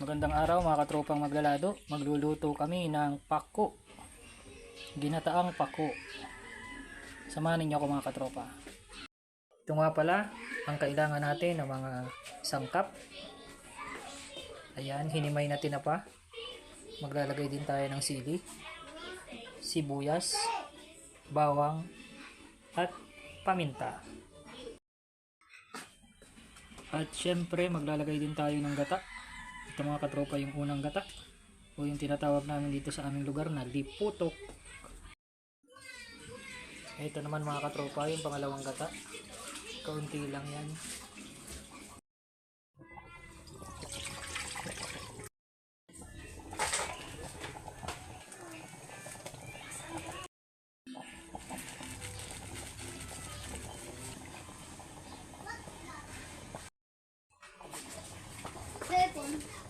Magandang araw mga katropang maglalado. Magluluto kami ng pako. Ginataang pako. Samahan ninyo ako mga katropa. Ito nga pala ang kailangan natin ng mga sangkap. Ayan, hinimay na tinapa. Maglalagay din tayo ng sili, sibuyas, bawang, at paminta. At syempre maglalagay din tayo ng gata ito mga katropa yung unang gata. O yung tinatawag namin dito sa aming lugar na liputok. Ito naman mga katropa yung pangalawang gata. Kaunti lang yan. Purple.